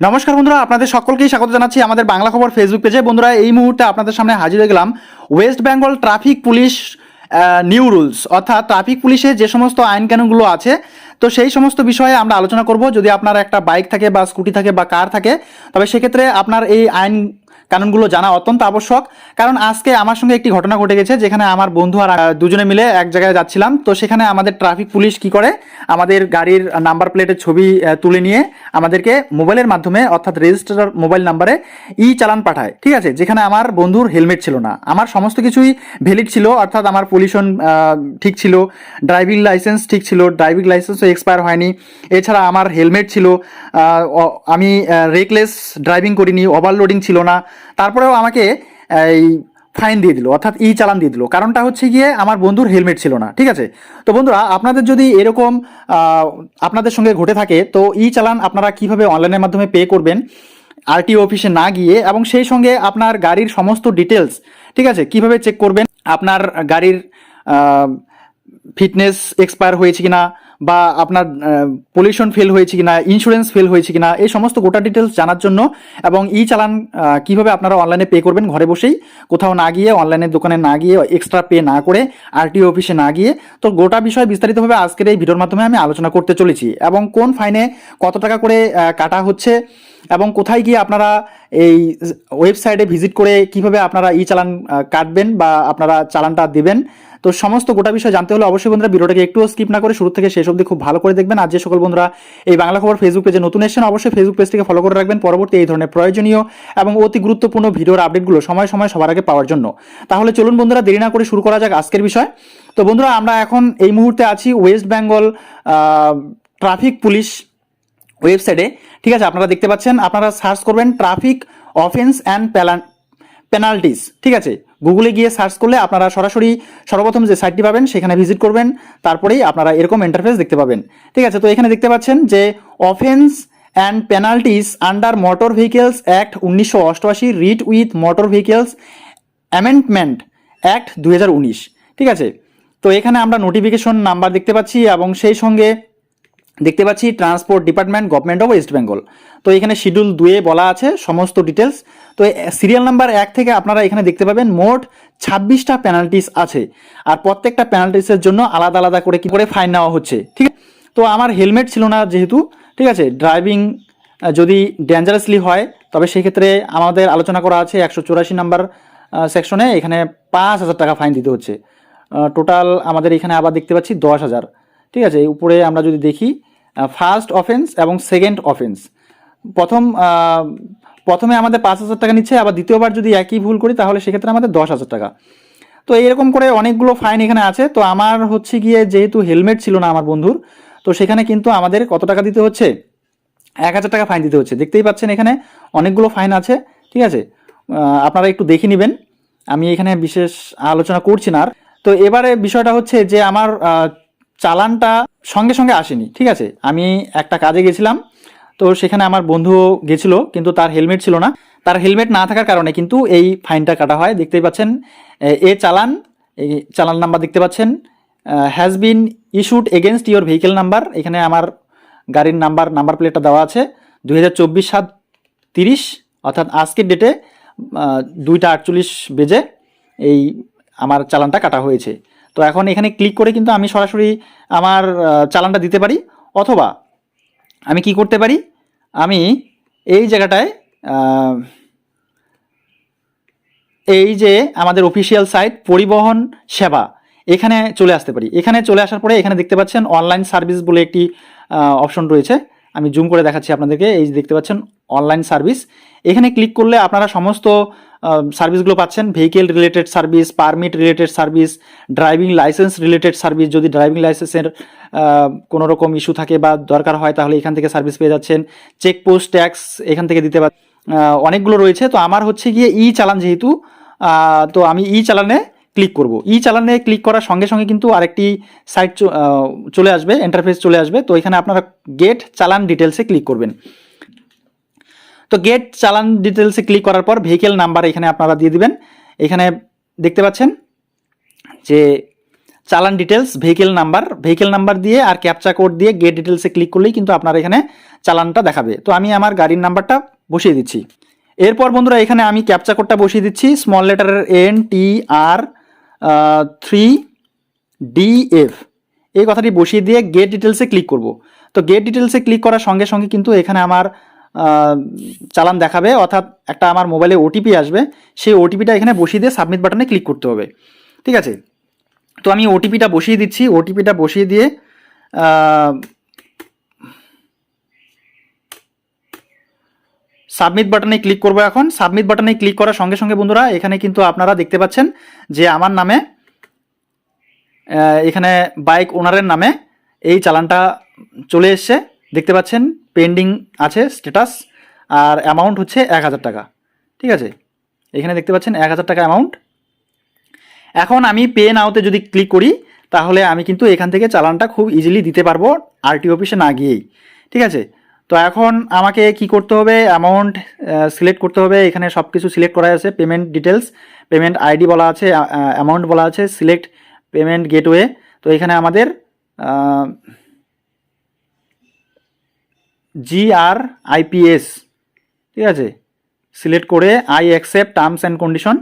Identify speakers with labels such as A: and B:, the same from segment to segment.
A: নমস্কার বন্ধুরা, আপনাদের সকলকেই স্বাগত জানাচ্ছি আমাদের বাংলা খবর ফেসবুক পেজে বন্ধুরা, এই মুহূর্তে আপনাদের সামনে হাজির হয়ে গেলাম West Bengal traffic police new rules অর্থাৎ ট্রাফিক পুলিশের যে সমস্ত আইন কানুনগুলো আছে, তো সেই সমস্ত বিষয়ে আমরা আলোচনা করব। যদি আপনার একটা বাইক থাকে বা স্কুটি থাকে বা কার থাকে, তবে সেক্ষেত্রে আপনার এই আইন কানুনগুলো জানা অত্যন্ত আবশ্যক। কারণ আজকে আমার সঙ্গে একটি ঘটনা ঘটে গেছে, যেখানে আমার বন্ধু আর দুজনে মিলে এক জায়গায় যাচ্ছিলাম। তো সেখানে আমাদের ট্রাফিক পুলিশ কি করে, আমাদের গাড়ির নাম্বার প্লেটের ছবি তুলে নিয়ে আমাদেরকে মোবাইলের মাধ্যমে, অর্থাৎ রেজিস্টার মোবাইল নাম্বারে ই চালান পাঠায়। ঠিক আছে? যেখানে আমার বন্ধুর হেলমেট ছিল না। আমার সমস্ত কিছুই ভ্যালিড ছিল, অর্থাৎ আমার পলিউশন ঠিক ছিল। ড্রাইভিং লাইসেন্স ঠিক ছিল, ড্রাইভিং লাইসেন্সও এক্সপায়ার হয়নি। এছাড়া আমার হেলমেট ছিল আমি রেকলেস ড্রাইভিং করিনি, ওভারলোডিং ছিল না। তারপরেও আমাকে, এই ফাইন দিয়ে দিল, অর্থাৎ ই চালান দিয়ে দিল। কারণটা হচ্ছে গিয়ে আমার বন্ধুর হেলমেট ছিল না, ঠিক আছে? তো বন্ধুরা, আপনাদের যদি এরকম আপনাদের সঙ্গে ঘটে থাকে, তো ই চালান আপনারা কীভাবে অনলাইনের মাধ্যমে পে করবেন আরটিও অফিসে না গিয়ে, এবং সেই সঙ্গে আপনার গাড়ির সমস্ত ডিটেলস ঠিক আছে? কীভাবে চেক করবেন? আপনার গাড়ির ফিটনেস এক্সপায়ার হয়েছে কিনা? বা আপনার পলিউশন ফেল হয়েছে কিনা ইন্স্যুরেন্স ফেল হয়েছে কিনা, এই সমস্ত গোটা ডিটেলস জানার জন্য এবং ই চালান কীভাবে আপনারা অনলাইনে পে করবেন ঘরে বসেই, কোথাও না গিয়ে অনলাইনের দোকানে না গিয়ে এক্সট্রা পে না করে আরটিও অফিসে না গিয়ে, তো গোটা বিষয় বিস্তারিতভাবে আজকের এই ভিডিওর মাধ্যমে আমি আলোচনা করতে চলেছি এবং কোন ফাইনে কত টাকা করে কাটা হচ্ছে এবং কোথায় গিয়ে আপনারা এই ওয়েবসাইটে ভিজিট করে কীভাবে আপনারা ই চালান কাটবেন বা আপনারা চালানটা দেবেন তো সমস্ত গোটা বিষয় জানতে হলে অবশ্যই বন্ধুরা ভিডিওটাকে একটু স্কিপ না করে শুরু থেকে শেষ অবধি খুব ভালো করে দেখবেন। আর যে সকল বন্ধুরা এই বাংলা খবর ফেসবুক পেজে নতুন এসেছেন, অবশ্যই ফেসবুক পেজটিকে ফলো করে রাখবেন। পরবর্তী এই ধরনের প্রয়োজনীয় এবং অতি গুরুত্বপূর্ণ ভিডিওর আপডেটগুলো সময় সময় সবার আগে পাওয়ার জন্য। তাহলে চলুন বন্ধুরা, দেরি না করে শুরু করা যাক আজকের বিষয়। তো বন্ধুরা, আমরা এখন এই মুহূর্তে আছি ওয়েস্ট বেঙ্গল ট্রাফিক পুলিশ ওয়েবসাইটে ঠিক আছে, আপনারা দেখতে পাচ্ছেন, আপনারা সার্চ করবেন ট্রাফিক অফেন্স অ্যান্ড পেনাল্টিস ঠিক আছে গুগলে গিয়ে সার্চ করলে আপনারা সরাসরি সর্বপ্রথম যে সাইটটি পাবেন, সেখানে ভিজিট করবেন, তারপরেই আপনারা এরকম ইন্টারফেস দেখতে পাবেন। ঠিক আছে, তো এখানে দেখতে পাচ্ছেন যে offence and penalties under motor vehicles act উনিশশো অষ্টআশি read with motor vehicles amendment act দুই হাজার উনিশ। ঠিক আছে, তো এখানে আমরা নোটিফিকেশন নাম্বার দেখতে পাচ্ছি এবং সেই সঙ্গে দেখতে পাচ্ছি transport department, government of West Bengal. তো এখানে শিডিউল দুয়ে বলা আছে, সমস্ত ডিটেলস তো সিরিয়াল নাম্বার এক থেকে আপনারা এখানে দেখতে পাবেন মোট ছাব্বিশটা পেনাল্টিস আছে। আর প্রত্যেকটা পেনাল্টিসের জন্য আলাদা আলাদা করে কী করে ফাইন নেওয়া হচ্ছে, ঠিক আছে? তো আমার হেলমেট ছিল না যেহেতু, ঠিক আছে? ড্রাইভিং যদি ডেঞ্জারাসলি হয়, তবে সেক্ষেত্রে আমাদের আলোচনা করা আছে একশো চুরাশি নাম্বার সেকশনে এখানে পাঁচ হাজার টাকা ফাইন দিতে হচ্ছে। টোটাল আমাদের এখানে আবার দেখতে পাচ্ছি দশ হাজার, ঠিক আছে? উপরে আমরা যদি দেখি ফার্স্ট অফেন্স এবং সেকেন্ড অফেন্স প্রথম প্রথমে আমাদের পাঁচ হাজার টাকা নিচ্ছে, আবার দ্বিতীয়বার যদি একই ভুল করি, তাহলে সেক্ষেত্রে আমাদের দশ হাজার টাকা। তো এরকম করে অনেকগুলো ফাইন এখানে আছে। তো আমার হচ্ছে গিয়ে যেহেতু হেলমেট ছিল না আমার বন্ধুর, তো সেখানে কিন্তু আমাদের কত টাকা দিতে হচ্ছে? এক হাজার টাকা ফাইন দিতে হচ্ছে। দেখতেই পাচ্ছেন এখানে অনেকগুলো ফাইন আছে, ঠিক আছে? আপনারা একটু দেখে নেবেন। আমি এখানে বিশেষ আলোচনা করছি না আর। তো এবারে বিষয়টা হচ্ছে যে আমার চালানটা সঙ্গে সঙ্গে আসেনি, ঠিক আছে? আমি একটা কাজে গেছিলাম, তো সেখানে আমার বন্ধু গেছিল, কিন্তু তার হেলমেট ছিল না। তার হেলমেট না থাকার কারণে কিন্তু এই ফাইনটা কাটা হয়। দেখতেই পাচ্ছেন, এ- এ চালান এই চালান নাম্বার দেখতে পাচ্ছেন has been issued against your vehicle number এখানে আমার গাড়ির নাম্বার নাম্বার প্লেটটা দেওয়া আছে। দুই হাজার চব্বিশ সাত তিরিশ, অর্থাৎ আজকের ডেটে দুইটা আটচল্লিশ বেজে এই আমার চালানটা কাটা হয়েছে। তো এখন এখানে ক্লিক করে কিন্তু আমি সরাসরি আমার চালানটা দিতে পারি, অথবা আমি কি করতে পারি? আমি এই জায়গাটায় এই যে আমাদের অফিসিয়াল সাইট পরিবহন সেবা, এখানে চলে আসতে পারি। এখানে চলে আসার পরে এখানে দেখতে পাচ্ছেন অনলাইন সার্ভিস বলে একটি অপশন রয়েছে। আমি জুম করে দেখাচ্ছি আপনাদেরকে। এই যে দেখতে পাচ্ছেন অনলাইন সার্ভিস এখানে ক্লিক করলে আপনারা সমস্ত সার্ভিসগুলো পাচ্ছেন। Vehicle related service permit related service driving licence related service যদি ড্রাইভিং লাইসেন্সের কোনো রকম ইস্যু থাকে বা দরকার হয়, তাহলে এখান থেকে সার্ভিস পেয়ে যাচ্ছেন। চেকপোস্ট ট্যাক্স এখান থেকে দিতে পার অনেকগুলো রয়েছে। তো আমার হচ্ছে গিয়ে ই চালান যেহেতু তো আমি ই চালানে ক্লিক করব। ই চালানে ক্লিক করার সঙ্গে সঙ্গে কিন্তু আরেকটি সাইট চলে আসবে ইন্টারফেস চলে আসবে। তো এখানে আপনারা গেট চালান ডিটেলসে ক্লিক করবেন। তো গেট চালান ডিটেলসে ক্লিক করার পর ভেহিকেল নাম্বার এখানে আপনারা দিয়ে দিবেন। এখানে দেখতে পাচ্ছেন যে challan details vehicle number vehicle number দিয়ে আর ক্যাপচা কোড দিয়ে গেট ডিটেলসে ক্লিক করলেই কিন্তু আপনার এখানে চালানটা দেখাবে। তো আমি আমার গাড়ির নাম্বারটা বসিয়ে দিচ্ছি। এরপর বন্ধুরা এখানে আমি ক্যাপচা কোডটা বসিয়ে দিচ্ছি। Small লেটারের N T R three D F এই কথাটি বসিয়ে দিয়ে গেট ডিটেলসে ক্লিক করব। তো গেট ডিটেলসে ক্লিক করার সঙ্গে সঙ্গে কিন্তু এখানে আমার চালান দেখাবে, অর্থাৎ একটা আমার মোবাইলে ওটিপি আসবে, সেই ওটিপিটা এখানে বসিয়ে দিয়ে সাবমিট বাটনে ক্লিক করতে হবে। ঠিক আছে? তো আমি ওটিপিটা বসিয়ে দিচ্ছি ওটিপিটা বসিয়ে দিয়ে সাবমিট বাটনে ক্লিক করব এখন। সাবমিট বাটনে ক্লিক করার সঙ্গে সঙ্গে বন্ধুরা, এখানে কিন্তু আপনারা দেখতে পাচ্ছেন যে আমার নামে এখানে বাইক ওনারের নামে এই চালানটা চলে এসছে। দেখতে পাচ্ছেন? পেন্ডিং আছে স্ট্যাটাস, আর অ্যামাউন্ট হচ্ছে এক হাজার টাকা। ঠিক আছে? এখানে দেখতে পাচ্ছেন এক হাজার টাকা অ্যামাউন্ট এখন আমি পে নাওতে যদি ক্লিক করি, তাহলে আমি কিন্তু এখান থেকে চালানটা খুব ইজিলি দিতে পারব আরটি অফিসে না গিয়েই। ঠিক আছে? তো এখন আমাকে কি করতে হবে? অ্যামাউন্ট সিলেক্ট করতে হবে। এখানে সব কিছু সিলেক্ট করা আছে পেমেন্ট ডিটেলস পেমেন্ট আইডি বলা আছে অ্যামাউন্ট বলা আছে সিলেক্ট পেমেন্ট গেটওয়ে তো এখানে আমাদের জি আর আইপিএস ঠিক আছে? সিলেক্ট করে I accept terms and condition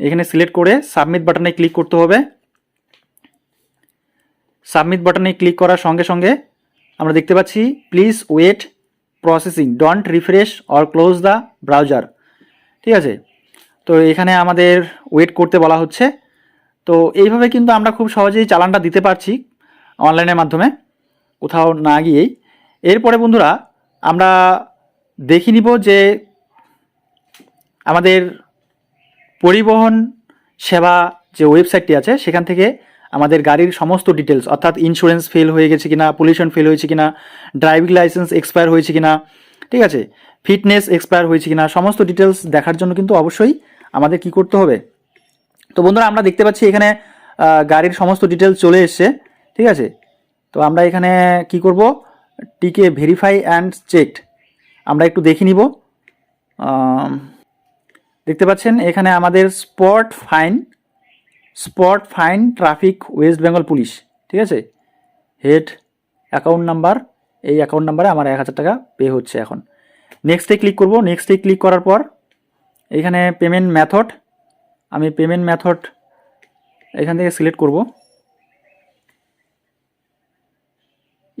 A: এখানে সিলেক্ট করে সাবমিট বাটনে ক্লিক করতে হবে। সাবমিট বাটনে ক্লিক করার সঙ্গে সঙ্গে আমরা দেখতে পাচ্ছি please wait processing don't refresh or close the browser ঠিক আছে? তো এখানে আমাদের ওয়েট করতে বলা হচ্ছে। তো এইভাবে কিন্তু আমরা খুব সহজেই চালানটা দিতে পারছি অনলাইনের মাধ্যমে। কোথাও না গিয়েই। এরপরে বন্ধুরা, আমরা দেখে নিব যে আমাদের পরিবহন সেবা যে ওয়েবসাইটটি আছে, সেখান থেকে আমাদের গাড়ির সমস্ত ডিটেলস অর্থাৎ ইন্স্যুরেন্স ফেল হয়ে গেছে কিনা পলিউশন ফেল হয়েছে কিনা ড্রাইভিং লাইসেন্স এক্সপায়ার হয়েছে কিনা, ঠিক আছে? ফিটনেস এক্সপায়ার হয়েছে কিনা, সমস্ত ডিটেলস দেখার জন্য কিন্তু অবশ্যই আমাদের কি করতে হবে? তো বন্ধুরা, আমরা দেখতে পাচ্ছি এখানে গাড়ির সমস্ত ডিটেলস চলে এসছে, ঠিক আছে? তো আমরা এখানে কি করব? টিকে ভেরিফাই অ্যান্ড চেকড আমরা একটু দেখে নিব। দেখতে পাচ্ছেন, এখানে আমাদের spot fine spot fine traffic West Bengal police ঠিক আছে? হেড অ্যাকাউন্ট নাম্বার এই অ্যাকাউন্ট নাম্বারে আমার এক হাজার টাকা পে হচ্ছে এখন। নেক্সটে ক্লিক করব। নেক্সটে ক্লিক করার পর, এখানে পেমেন্ট মেথড আমি পেমেন্ট মেথড এখান থেকে সিলেক্ট করব।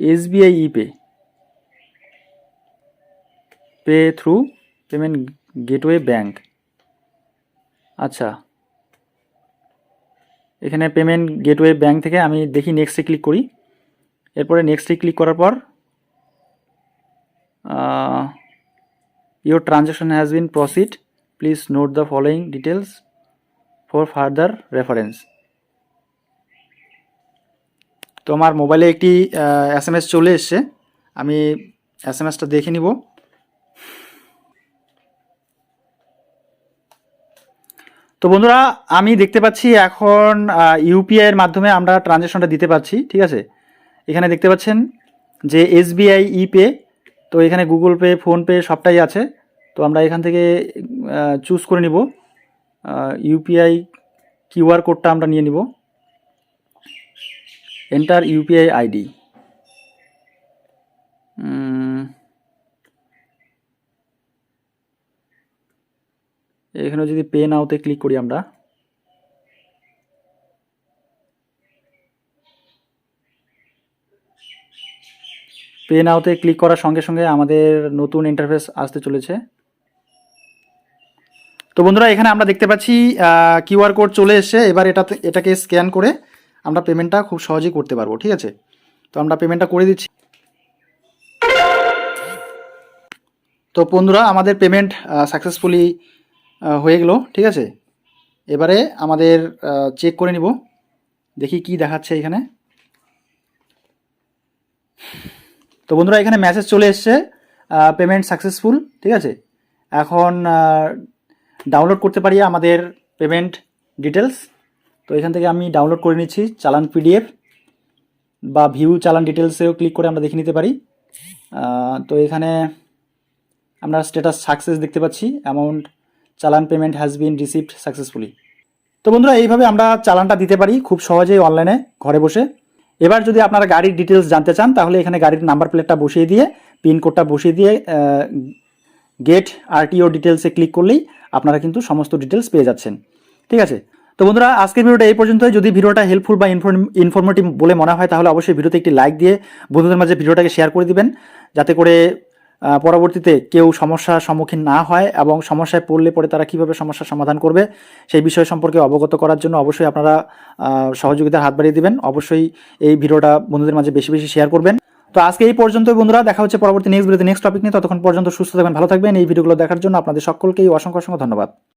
A: SBI epay pay through payment gateway bank আচ্ছা। এখানে পেমেন্ট গেটওয়ে ব্যাঙ্ক থেকে আমি দেখি নেক্সটে ক্লিক করি। এরপরে নেক্সটে ক্লিক করার পর your transaction has been proceed please note the following details for further reference তো আমার মোবাইলে একটি এস এম এস চলে এসছে। আমি এস এম এসটা দেখে নিব। তো বন্ধুরা, আমি দেখতে পাচ্ছি এখন ইউপিআই এর মাধ্যমে আমরা ট্রানজ্যাকশনটা দিতে পারছি, ঠিক আছে? এখানে দেখতে পাচ্ছেন যে এসবিআই ইপে তো এখানে গুগল পে ফোনপে সবটাই আছে। তো আমরা এখান থেকে চুজ করে নিব। ইউপিআই কিউআর কোডটা আমরা নিয়ে নিব। এন্টার ইউপিআই আইডি এখানে যদি পে নাওতে ক্লিক করি আমরা পে নাওতে ক্লিক করার সঙ্গে সঙ্গে আমাদের নতুন ইন্টারফেস আসতে চলেছে। তো বন্ধুরা, এখানে আমরা দেখতে পাচ্ছি কিউআর কোড চলে এসেছে। এবার এটাতে, এটাকে স্ক্যান করে আমরা পেমেন্টটা খুব সহজেই করতে পারব, ঠিক আছে? তো আমরা পেমেন্টটা করে দিচ্ছি। তো বন্ধুরা, আমাদের পেমেন্ট সাকসেসফুলি হয়ে গেল, ঠিক আছে? এবারে আমাদের চেক করে নিব। দেখি কি দেখাচ্ছে এখানে। তো বন্ধুরা, এখানে মেসেজ চলে এসছে পেমেন্ট সাকসেসফুল ঠিক আছে? এখন ডাউনলোড করতে পারি আমাদের পেমেন্ট ডিটেলস তো এখান থেকে আমি ডাউনলোড করে নিচ্ছি চালান পিডিএফ বা ভিউ চালান ডিটেলসেও ক্লিক করে আমরা দেখে নিতে পারি। তো এখানে আমরা স্ট্যাটাস সাকসেস দেখতে পাচ্ছি। Amount challan payment has been received successfully তো বন্ধুরা, এইভাবে আমরা চালানটা দিতে পারি খুব সহজেই অনলাইনে ঘরে বসে। এবার যদি আপনারা গাড়ির ডিটেলস জানতে চান, তাহলে এখানে গাড়ির নাম্বার প্লেটটা বসিয়ে দিয়ে পিন কোডটা বসিয়ে দিয়ে গেট আরটিও ডিটেলসে ক্লিক করলেই আপনারা কিন্তু সমস্ত ডিটেলস পেয়ে যাচ্ছেন। ঠিক আছে? তো বন্ধুরা, আজকের ভিডিওটা এই পর্যন্তই। যদি ভিডিওটা হেল্পফুল বা ইনফরমেটিভ বলে মনে হয়, তাহলে অবশ্যই ভিডিওতে একটি লাইক দিয়ে বন্ধুদের মাঝে ভিডিওটাকে শেয়ার করে দিবেন। যাতে করে পরবর্তীতে কেউ সমস্যার সম্মুখীন না হয় এবং সমস্যায় পড়লে পরে তারা কীভাবে সমস্যার সমাধান করবে, সেই বিষয় সম্পর্কে অবগত করার জন্য অবশ্যই আপনারা সহযোগিতার হাত বাড়িয়ে দিবেন। অবশ্যই এই ভিডিওটা বন্ধুদের মাঝে বেশি বেশি শেয়ার করবেন। তো আজকে এই পর্যন্ত বন্ধুরা। দেখা হচ্ছে পরবর্তী নেক্সট ভিডিওতে নেক্সট টপিক নিয়ে। ততক্ষণ পর্যন্ত সুস্থ থাকবেন, ভালো থাকবেন। এই ভিডিওগুলো দেখার জন্য আপনাদের সকলকেই অসংখ্য অসংখ্য ধন্যবাদ।